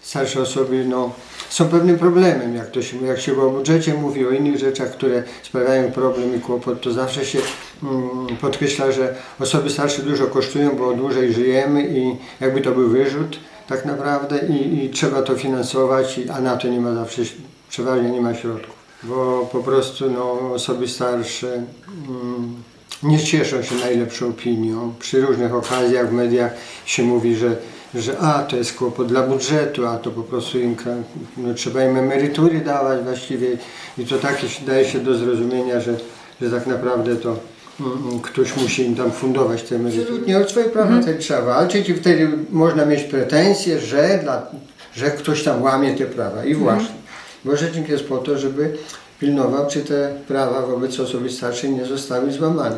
Starsze osoby no, są pewnym problemem, jak, to się, jak się o budżecie mówi, o innych rzeczach, które sprawiają problem i kłopot, to zawsze się mm, podkreśla, że osoby starsze dużo kosztują, bo dłużej żyjemy i jakby to był wyrzut tak naprawdę i, i trzeba to finansować, a na to nie ma zawsze, przeważnie nie ma środków, bo po prostu no, osoby starsze mm, nie cieszą się najlepszą opinią. Przy różnych okazjach w mediach się mówi, że, że a to jest kłopot dla budżetu, a to po prostu im no, trzeba im emerytury dawać właściwie i to takie daje się do zrozumienia, że, że tak naprawdę to mm, ktoś musi im tam fundować te emerytury. Nie o swoje prawa wtedy trzeba walczyć i wtedy można mieć pretensje, że, dla, że ktoś tam łamie te prawa i właśnie. Bo rzecznik jest po to, żeby pilnował, czy te prawa wobec osoby starszej nie zostały złamane.